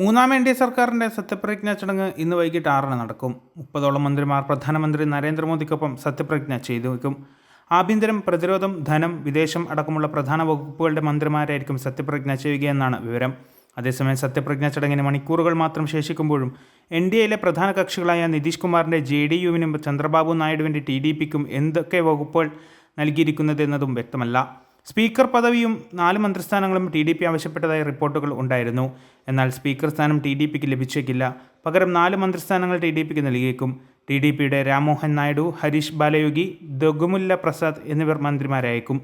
മൂന്നാം N D A സർക്കാരിന്റെ സത്യപ്രതിജ്ഞാ ചടങ്ങ് ഇന്ന് വൈകിട്ട് ആറിന് നടക്കും. മുപ്പതോളം മന്ത്രിമാർ പ്രധാനമന്ത്രി നരേന്ദ്രമോദിക്കൊപ്പം സത്യപ്രതിജ്ഞ ചെയ്തു വയ്ക്കും. ആഭ്യന്തരം പ്രതിരോധം ധനം വിദേശം അടക്കമുള്ള പ്രധാന വകുപ്പുകളുടെ മന്ത്രിമാരായിരിക്കും സത്യപ്രതിജ്ഞ ചെയ്യുകയെന്നാണ് വിവരം. അതേസമയം സത്യപ്രതിജ്ഞാ ചടങ്ങിന് മണിക്കൂറുകൾ മാത്രം ശേഷിക്കുമ്പോഴും എൻ ഡി എയിലെ പ്രധാന കക്ഷികളായ നിതീഷ് കുമാറിന്റെ ജെ ഡി യുവിനും ചന്ദ്രബാബു നായിഡുവിന്റെ ടി ഡി പിക്കും എന്തൊക്കെ വകുപ്പുകൾ നൽകിയിരിക്കുന്നതെന്നതും വ്യക്തമല്ല. സ്പീക്കർ പദവിയും നാല് മന്ത്രിസ്ഥാനങ്ങളും ടി ഡി പി ആവശ്യപ്പെട്ടതായി റിപ്പോർട്ടുകൾ ഉണ്ടായിരുന്നു. എന്നാൽ സ്പീക്കർ സ്ഥാനം ടി ഡി പിക്ക് ലഭിച്ചേക്കില്ല. പകരം നാല് മന്ത്രിസ്ഥാനങ്ങൾ ടി ഡി പിക്ക് നൽകിയേക്കും. ടി ഡി പിയുടെ രാംമോഹൻ നായിഡു ഹരീഷ് ബാലയോഗി ദഗുമുല്ല പ്രസാദ് എന്നിവർ മന്ത്രിമാരായേക്കും.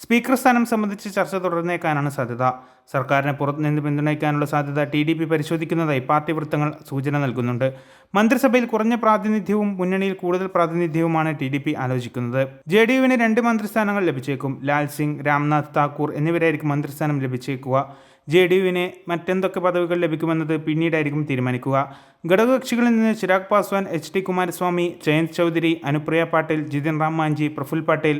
സ്പീക്കർ സ്ഥാനം സംബന്ധിച്ച് ചർച്ച തുടർന്നേക്കാനാണ് സാധ്യത. സർക്കാരിനെ പുറത്തുനിന്ന് പിന്തുണയ്ക്കാനുള്ള സാധ്യത ടി ഡി പി പരിശോധിക്കുന്നതായി പാർട്ടി വൃത്തങ്ങൾ സൂചന നൽകുന്നുണ്ട്. മന്ത്രിസഭയിൽ കുറഞ്ഞ പ്രാതിനിധ്യവും മുന്നണിയിൽ കൂടുതൽ പ്രാതിനിധ്യവുമാണ് ടി ഡി പി ആലോചിക്കുന്നത്. ജെ ഡി യുവിന് രണ്ട് മന്ത്രിസ്ഥാനങ്ങൾ ലഭിച്ചേക്കും. ലാൽ സിംഗ് രാംനാഥ് താക്കൂർ എന്നിവരായിരിക്കും മന്ത്രിസ്ഥാനം ലഭിച്ചേക്കുക. ജെ ഡി യുവിന് മറ്റെന്തൊക്കെ പദവികൾ ലഭിക്കുമെന്നത് പിന്നീടായിരിക്കും തീരുമാനിക്കുക. ഘടകകക്ഷികളിൽ നിന്ന് ചിരാഗ് പാസ്വാൻ എച്ച് ഡി കുമാരസ്വാമി ജയന്ത് ചൗധരി അനുപ്രിയ പാട്ടീൽ ജിതിൻ റാം മാഞ്ചി പ്രഫുൽ പട്ടേൽ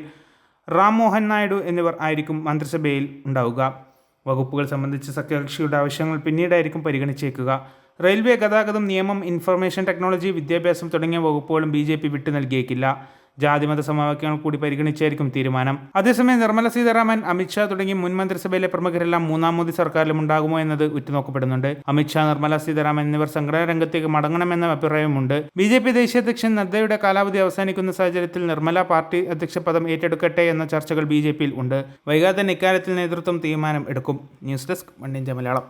റാം മോഹൻ നായിഡു എന്നിവർ ആയിരിക്കും മന്ത്രിസഭയിൽ ഉണ്ടാവുക. വകുപ്പുകൾ സംബന്ധിച്ച് സഖ്യകക്ഷിയുടെ ആവശ്യങ്ങൾ പിന്നീടായിരിക്കും പരിഗണിച്ചേക്കുക. റെയിൽവേ ഗതാഗതം നിയമം ഇൻഫർമേഷൻ ടെക്നോളജി വിദ്യാഭ്യാസം തുടങ്ങിയ വകുപ്പുകളും ബി ജെ പി വിട്ടു നൽകിയേക്കില്ല. ജാതിമത സമവാക്യങ്ങൾ കൂടി പരിഗണിച്ചായിരിക്കും തീരുമാനം. അതേസമയം നിർമ്മല സീതാരാമൻ അമിത്ഷാ തുടങ്ങി മുൻ മന്ത്രിസഭയിലെ പ്രമുഖരെല്ലാം മൂന്നാം മോദി സർക്കാരിലും ഉണ്ടാകുമോ എന്നത് ഉറ്റുനോക്കപ്പെടുന്നുണ്ട്. അമിത്ഷാ നിർമ്മല സീതാരാമൻ എന്നിവർ സംഘടനാ രംഗത്തേക്ക് മടങ്ങണമെന്ന അഭിപ്രായമുണ്ട് ബി ജെ പി ദേശീയ അധ്യക്ഷൻ നദ്ദയുടെ കാലാവധി അവസാനിക്കുന്ന സാഹചര്യത്തിൽ നിർമ്മല പാർട്ടി അധ്യക്ഷ പദം ഏറ്റെടുക്കട്ടെ എന്ന ചർച്ചകൾ ബി ജെ പിയിൽ ഉണ്ട്. വൈകാതെ ഇക്കാര്യത്തിൽ നേതൃത്വം തീരുമാനം എടുക്കും. ന്യൂസ് ഡെസ്ക് വണ്ണിന്റെ മലയാളം.